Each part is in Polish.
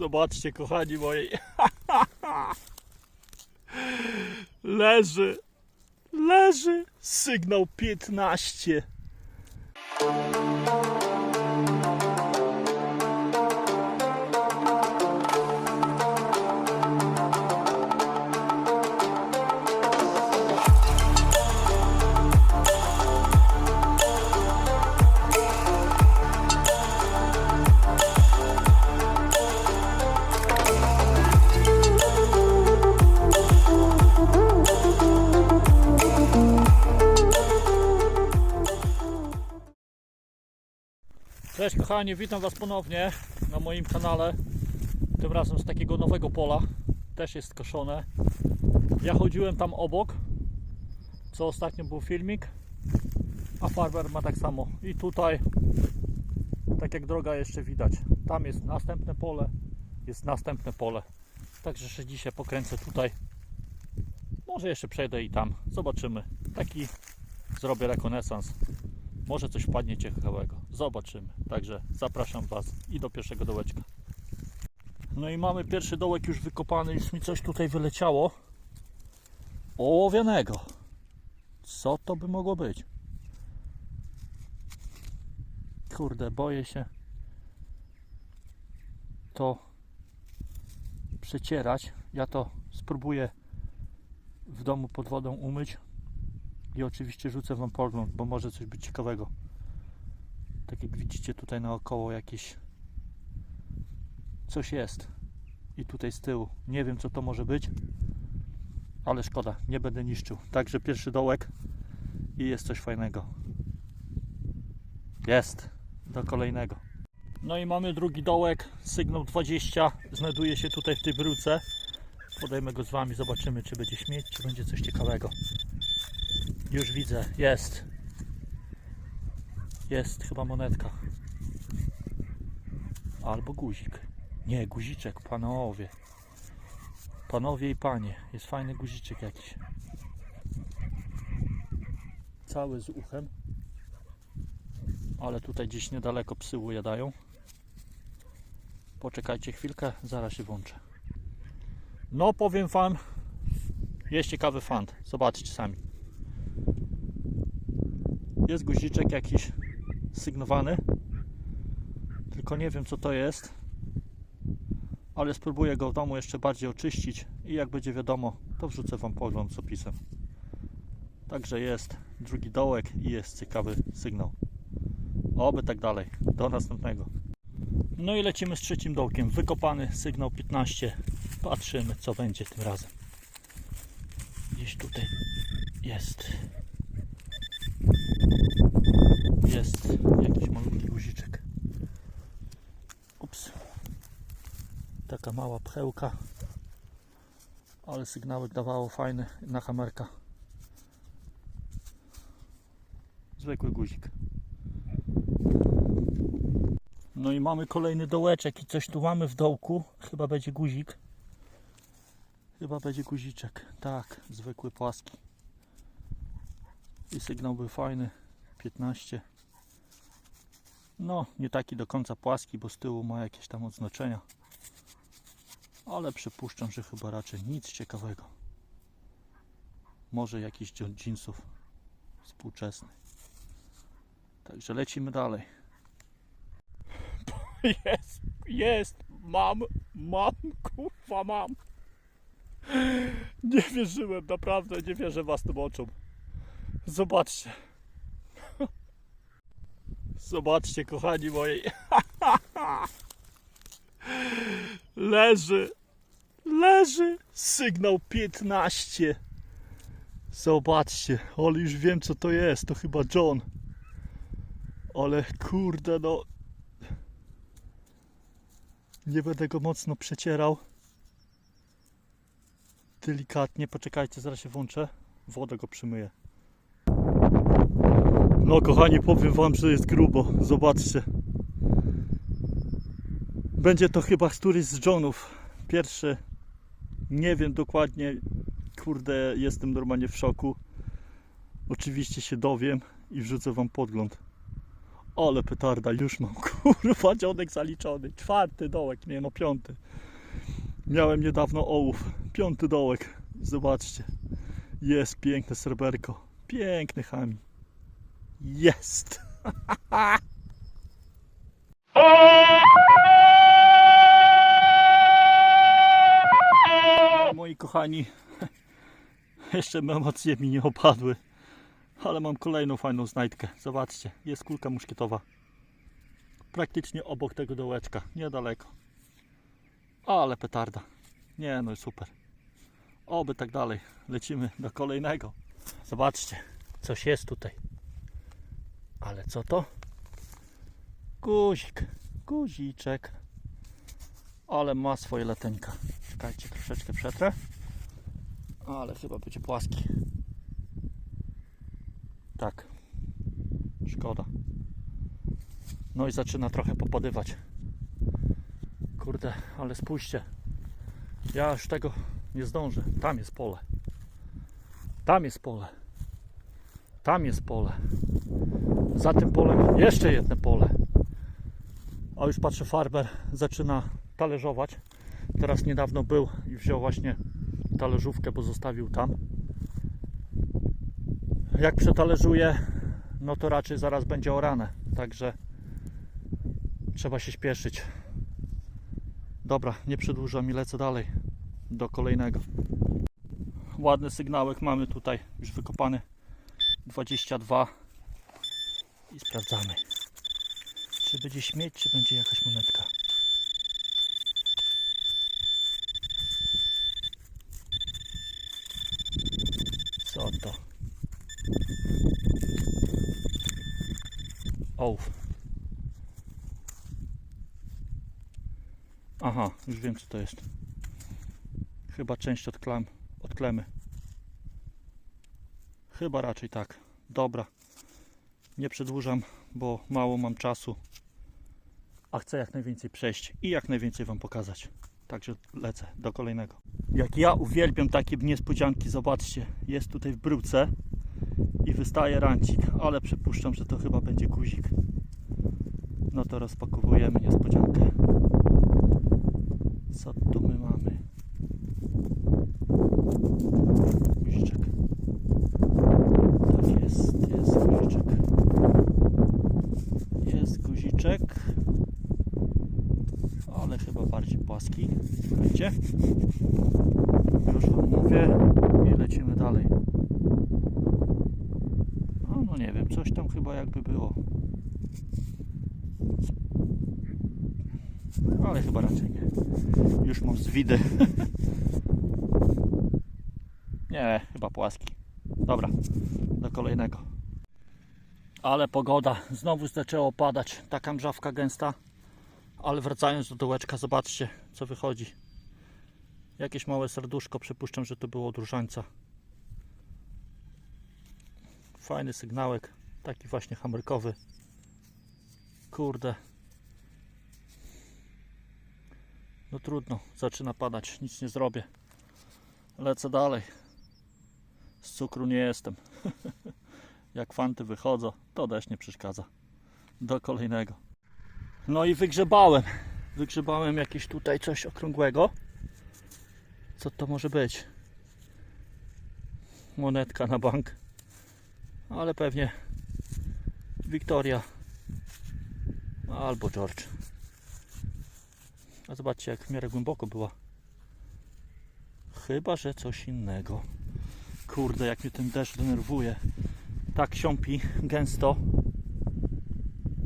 Zobaczcie, kochani moi. Leży. Leży. Sygnał 15. Cześć kochani, witam Was ponownie na moim kanale. Tym razem z takiego nowego pola. Też jest koszone. Ja chodziłem tam obok, co ostatnio był filmik. A farmer ma tak samo. I tutaj, tak jak droga jeszcze widać, tam jest następne pole, jest następne pole. Także się dzisiaj pokręcę tutaj. Może jeszcze przejdę i tam. Zobaczymy. Taki zrobię rekonesans. Może coś wpadnie ciekawego. Zobaczymy. Także zapraszam Was i do pierwszego dołeczka. No i mamy pierwszy dołek już wykopany. Już mi coś tutaj wyleciało. Ołowianego. Co to by mogło być? Kurde, boję się to przecierać. Ja to spróbuję w domu pod wodą umyć i oczywiście rzucę Wam pogląd, bo może coś być ciekawego. Tak jak widzicie tutaj naokoło jakieś coś jest. I tutaj z tyłu. Nie wiem co to może być, ale szkoda, nie będę niszczył. Także pierwszy dołek i jest coś fajnego. Jest. Do kolejnego. No i mamy drugi dołek, sygnał 20. Znajduje się tutaj w tej bryłce. Podejmę go z Wami, zobaczymy czy będzie śmieć, czy będzie coś ciekawego. Już widzę, jest. Jest chyba monetka. Albo guzik. Nie, guziczek, panowie. Panowie i panie, jest fajny guziczek jakiś. Cały z uchem. Ale tutaj gdzieś niedaleko psy ujadają. Poczekajcie chwilkę, zaraz się włączę. No powiem wam, jest ciekawy fant. Zobaczcie sami. Jest guziczek jakiś sygnowany. Tylko nie wiem co to jest. Ale spróbuję go w domu jeszcze bardziej oczyścić i jak będzie wiadomo, to wrzucę Wam pogląd z opisem. Także jest drugi dołek i jest ciekawy sygnał. Oby tak dalej. Do następnego. No i lecimy z trzecim dołkiem. Wykopany sygnał 15. Patrzymy co będzie tym razem. Gdzieś tutaj jest. Jest jakiś malutki guziczek. Ups. Taka mała pchełka. Ale sygnałek dawało fajny na kamerka. Zwykły guzik. No i mamy kolejny dołeczek i coś tu mamy w dołku. Chyba będzie guzik. Chyba będzie guziczek. Tak, zwykły płaski. I sygnał był fajny. 15. No, nie taki do końca płaski, bo z tyłu ma jakieś tam odznaczenia. Ale przypuszczam, że chyba raczej nic ciekawego. Może jakiś jeansów współczesny. Także lecimy dalej. Jest, jest, mam, mam, kurwa mam. Nie wierzyłem, naprawdę nie wierzę własnym oczom. Zobaczcie. Zobaczcie, kochani moi. Leży. Leży. Sygnał 15. Zobaczcie. Ale już wiem, co to jest. To chyba John. Ale kurde, no. Nie będę go mocno przecierał. Delikatnie. Poczekajcie, zaraz się włączę. Wodę go przymyję. No kochani, powiem wam, że jest grubo. Zobaczcie. Będzie to chyba któryś z Johnów. Pierwszy. Nie wiem dokładnie. Kurde, jestem normalnie w szoku. Oczywiście się dowiem i wrzucę wam podgląd. Ale petarda, już mam kurwa dzionek zaliczony. Czwarty dołek, nie no piąty. Miałem niedawno ołów. Piąty dołek. Zobaczcie. Jest piękne sreberko. Piękny chami. Jest. Moi kochani, jeszcze emocje mi nie opadły, ale mam kolejną fajną znajdkę. Zobaczcie, jest kulka muszkietowa. Praktycznie obok tego dołeczka, niedaleko. Ale petarda. Nie no, super. Oby tak dalej. Lecimy do kolejnego. Zobaczcie, coś jest tutaj. Ale co to? Guzik. Guziczek. Ale ma swoje leteńka. Czekajcie, troszeczkę przetrę. Ale chyba będzie płaski. Tak. Szkoda. No i zaczyna trochę popadywać. Kurde, ale spójrzcie. Ja już tego nie zdążę. Tam jest pole. Tam jest pole. Tam jest pole. Za tym polem jeszcze jedno pole. A już patrzę, farmer zaczyna talerzować. Teraz niedawno był i wziął właśnie talerzówkę, bo zostawił tam. Jak przetalerzuje, no to raczej zaraz będzie orane. Także trzeba się śpieszyć. Dobra, nie przedłużam i lecę dalej do kolejnego. Ładny sygnałek mamy tutaj już wykopany 22 i sprawdzamy czy będzie śmieć, czy będzie jakaś monetka. Co to? Ołów. Aha, już wiem co to jest. Chyba część od, klam, od klemy. Chyba raczej tak. Dobra. Nie przedłużam, bo mało mam czasu. A chcę jak najwięcej przejść i jak najwięcej Wam pokazać. Także lecę do kolejnego. Jak ja uwielbiam takie niespodzianki, zobaczcie, jest tutaj w bródce i wystaje rancik, ale przypuszczam, że to chyba będzie guzik. No to rozpakowujemy niespodziankę. Co tu my mamy? Guziczek. Tak jest, jest guziczek. Jest guziczek. Ale chyba bardziej płaski. Słuchajcie. Już Wam mówię i lecimy dalej. No, no nie wiem, coś tam chyba jakby było. Ale chyba raczej nie. Już mam zwidy. nie, chyba płaski. Dobra, do kolejnego. Ale pogoda, znowu zaczęło padać. Taka mrzawka gęsta. Ale wracając do dołeczka, zobaczcie co wychodzi. Jakieś małe serduszko, przypuszczam, że to było od różańca. Fajny sygnałek, taki właśnie hamerkowy. Kurde. No trudno, zaczyna padać, nic nie zrobię. Lecę dalej. Z cukru nie jestem. Jak fanty wychodzą, to deszcz nie przeszkadza. Do kolejnego. No i wygrzebałem. Wygrzebałem jakieś tutaj coś okrągłego. Co to może być? Monetka na bank. Ale pewnie Wiktoria albo George. A zobaczcie jak w miarę głęboko była. Chyba, że coś innego. Kurde, jak mnie ten deszcz denerwuje. Tak siąpi gęsto.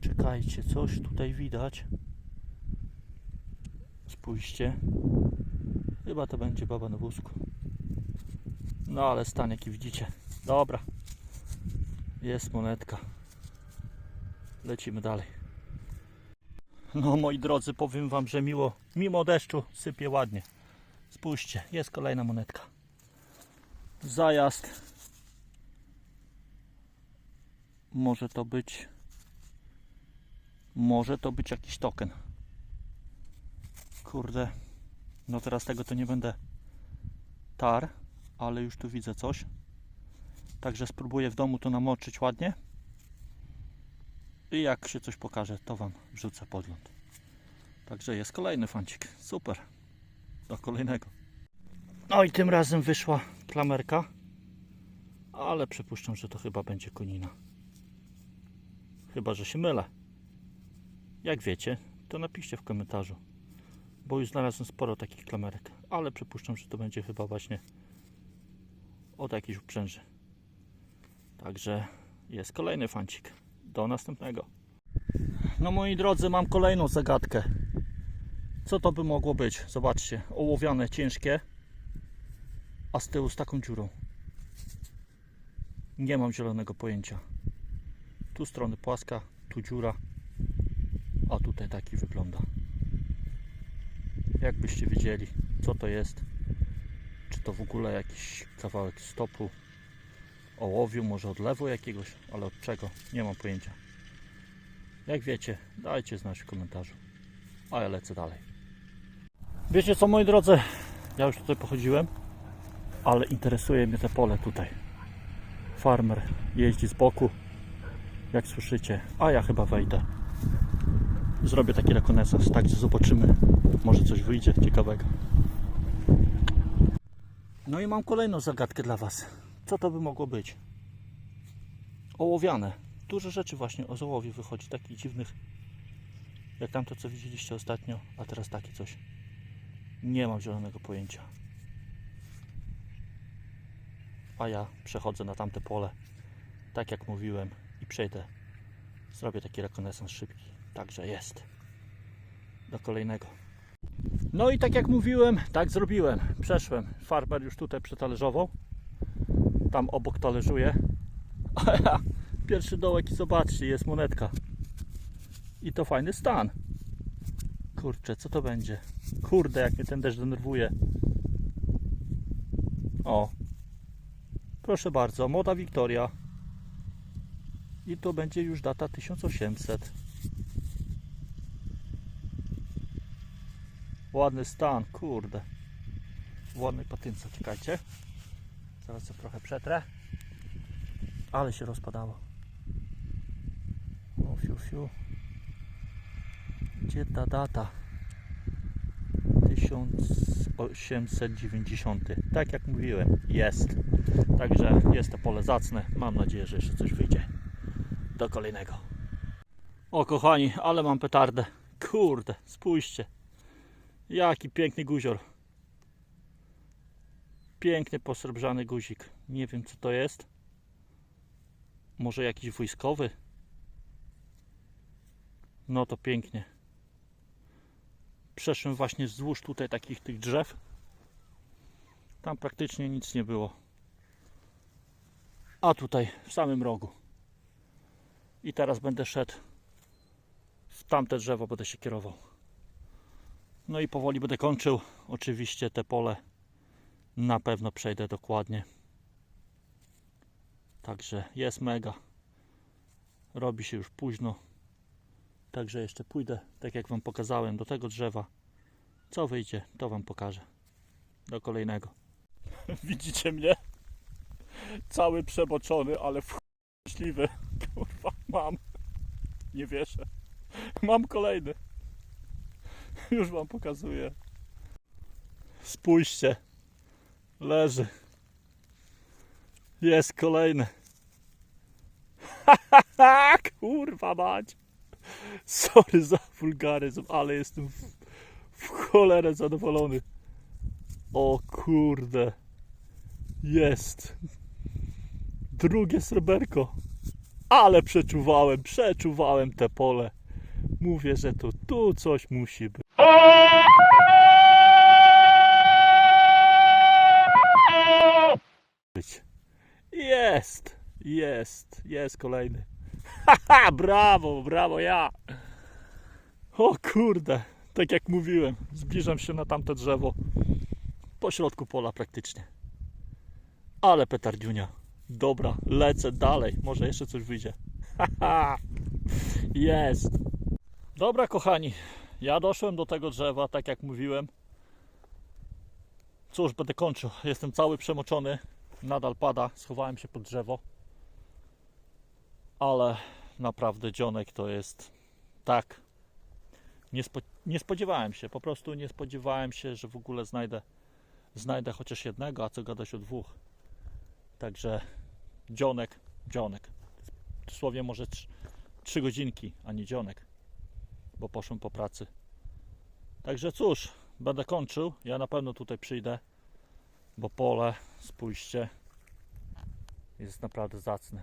Czekajcie, coś tutaj widać. Spójrzcie. Chyba to będzie baba na wózku. No ale stan jaki widzicie. Dobra. Jest monetka. Lecimy dalej. No moi drodzy, powiem wam, że miło, mimo deszczu sypie ładnie. Spójrzcie, jest kolejna monetka. Zajazd. Może to być może to być jakiś token. Kurde. No teraz tego to nie będę tar, ale już tu widzę coś. Także spróbuję w domu to namoczyć ładnie. I jak się coś pokaże, to Wam wrzucę podgląd. Także jest kolejny fancik. Super. Do kolejnego. No i tym razem wyszła klamerka. Ale przypuszczam, że to chyba będzie konina. Chyba, że się mylę. Jak wiecie, to napiszcie w komentarzu. Bo już znalazłem sporo takich klamerek. Ale przypuszczam, że to będzie chyba właśnie od jakiejś uprzęży. Także jest kolejny fancik. Do następnego. No moi drodzy, mam kolejną zagadkę. Co to by mogło być? Zobaczcie, ołowiane, ciężkie, a z tyłu z taką dziurą. Nie mam zielonego pojęcia. Tu strony płaska, tu dziura, a tutaj taki wygląda. Jakbyście wiedzieli, co to jest, czy to w ogóle jakiś kawałek stopu, ołowiu, może odlewu jakiegoś, ale od czego, nie mam pojęcia. Jak wiecie, dajcie znać w komentarzu, a ja lecę dalej. Wiecie co moi drodzy, ja już tutaj pochodziłem, ale interesuje mnie te pole tutaj. Farmer jeździ z boku, jak słyszycie, a ja chyba wejdę. Zrobię taki rekonesans, także zobaczymy, może coś wyjdzie ciekawego. No i mam kolejną zagadkę dla Was. Co to by mogło być? Ołowiane. Dużo rzeczy właśnie o ołowiu wychodzi, takich dziwnych, jak tamto co widzieliście ostatnio, a teraz takie coś. Nie mam zielonego pojęcia. A ja przechodzę na tamte pole, tak jak mówiłem, i przejdę. Zrobię taki rekonesans szybki. Także jest. Do kolejnego. No i tak jak mówiłem, tak zrobiłem. Przeszłem. Farmer już tutaj przetalerzował. Tam obok talerzuje. Pierwszy dołek i zobaczcie, jest monetka. I to fajny stan. Kurczę, co to będzie? Kurde, jak mnie ten deszcz denerwuje. O. Proszę bardzo, moda Wiktoria. I to będzie już data 1800. Ładny stan, kurde. W ładnej patynce, czekajcie. Zaraz to trochę przetrę. Ale się rozpadało. O, fiu, fiu. Gdzie ta data? 1890. Tak jak mówiłem, jest. Także jest to pole zacne. Mam nadzieję, że jeszcze coś wyjdzie. Do kolejnego. O kochani, ale mam petardę. Kurde, spójrzcie. Jaki piękny guzior. Piękny posrebrzany guzik. Nie wiem co to jest. Może jakiś wojskowy? No to pięknie. Przeszłem właśnie wzdłuż tutaj takich tych drzew. Tam praktycznie nic nie było. A tutaj w samym rogu. I teraz będę szedł w tamte drzewo, będę się kierował. No i powoli będę kończył. Oczywiście te pole na pewno przejdę dokładnie. Także jest mega. Robi się już późno. Także jeszcze pójdę, tak jak Wam pokazałem, do tego drzewa. Co wyjdzie, to Wam pokażę. Do kolejnego. Widzicie mnie? Cały przeboczony, ale szczęśliwy. Kurwa, mam. Nie wierzę. Mam kolejny. Już Wam pokazuję. Spójrzcie. Leży. Jest kolejny. Kurwa mać. Sorry za wulgaryzm, ale jestem w, w cholerę zadowolony. O kurde. Jest. Drugie sreberko. Ale przeczuwałem, przeczuwałem te pole. Mówię, że to tu coś musi być. Być. Jest, jest, jest kolejny. Haha, brawo, brawo ja. O kurde, tak jak mówiłem, zbliżam się na tamte drzewo. Po środku pola praktycznie. Ale petardiunia. Dobra, lecę dalej. Może jeszcze coś wyjdzie. Haha, jest. Dobra, kochani, ja doszłem do tego drzewa, tak jak mówiłem. Cóż, będę kończył. Jestem cały przemoczony. Nadal pada. Schowałem się pod drzewo. Ale naprawdę dzionek to jest tak. Nie, nie spodziewałem się, po prostu nie spodziewałem się, że w ogóle znajdę, znajdę chociaż jednego, a co gadać o dwóch. Także dzionek, dzionek. Dosłownie może trz- trzy godzinki, a nie dzionek, bo poszłem po pracy. Także cóż, będę kończył. Ja na pewno tutaj przyjdę, bo pole, spójrzcie, jest naprawdę zacne.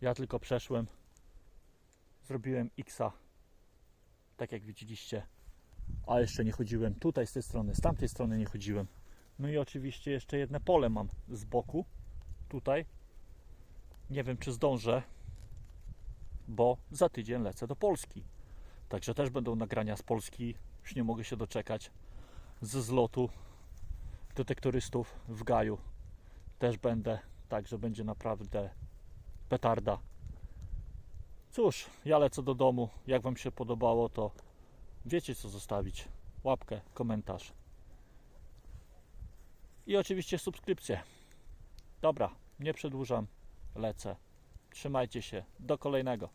Ja tylko przeszłem, zrobiłem Xa, tak jak widzieliście, a jeszcze nie chodziłem tutaj z tej strony, z tamtej strony nie chodziłem. No i oczywiście jeszcze jedno pole mam z boku, tutaj. Nie wiem czy zdążę, bo za tydzień lecę do Polski. Także też będą nagrania z Polski, już nie mogę się doczekać, ze zlotu detektorystów w Gaju. Też będę, także będzie naprawdę petarda. Cóż, ja lecę do domu. Jak Wam się podobało, to wiecie co zostawić. Łapkę, komentarz. I oczywiście subskrypcję. Dobra, nie przedłużam. Lecę. Trzymajcie się. Do kolejnego.